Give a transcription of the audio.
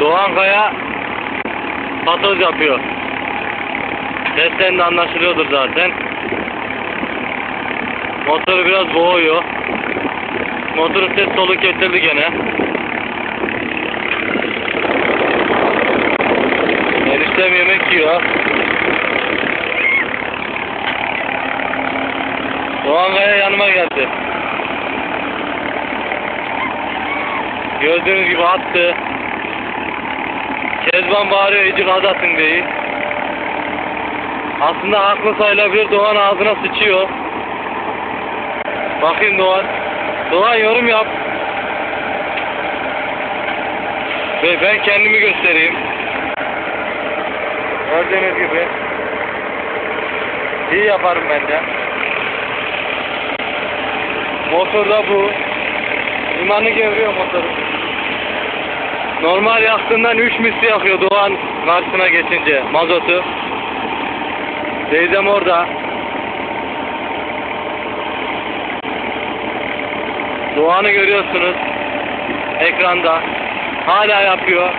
Doğan Kaya patoz yapıyor. Sesten de anlaşılıyordur zaten. Motoru biraz boğuyor. Motorun ses solu getirdi gene. Eniştem yemek yiyor. Doğan Kaya yanıma geldi. Gördüğünüz gibi attı. Kezban bağırıyor iyice gaz atın diye. Aslında haklı sayılabilir Doğan ağzına sıçıyor. Bakayım Doğan. Doğan yorum yap. Ve ben kendimi göstereyim. Gördüğünüz gibi. İyi yaparım ben de. Motor da bu. İmanı gevriyor motoru. Normal yaktığından 3 misli yakıyor Doğan karşısına geçince mazotu. Teyzem orada. Doğan'ı görüyorsunuz ekranda. Hala yapıyor.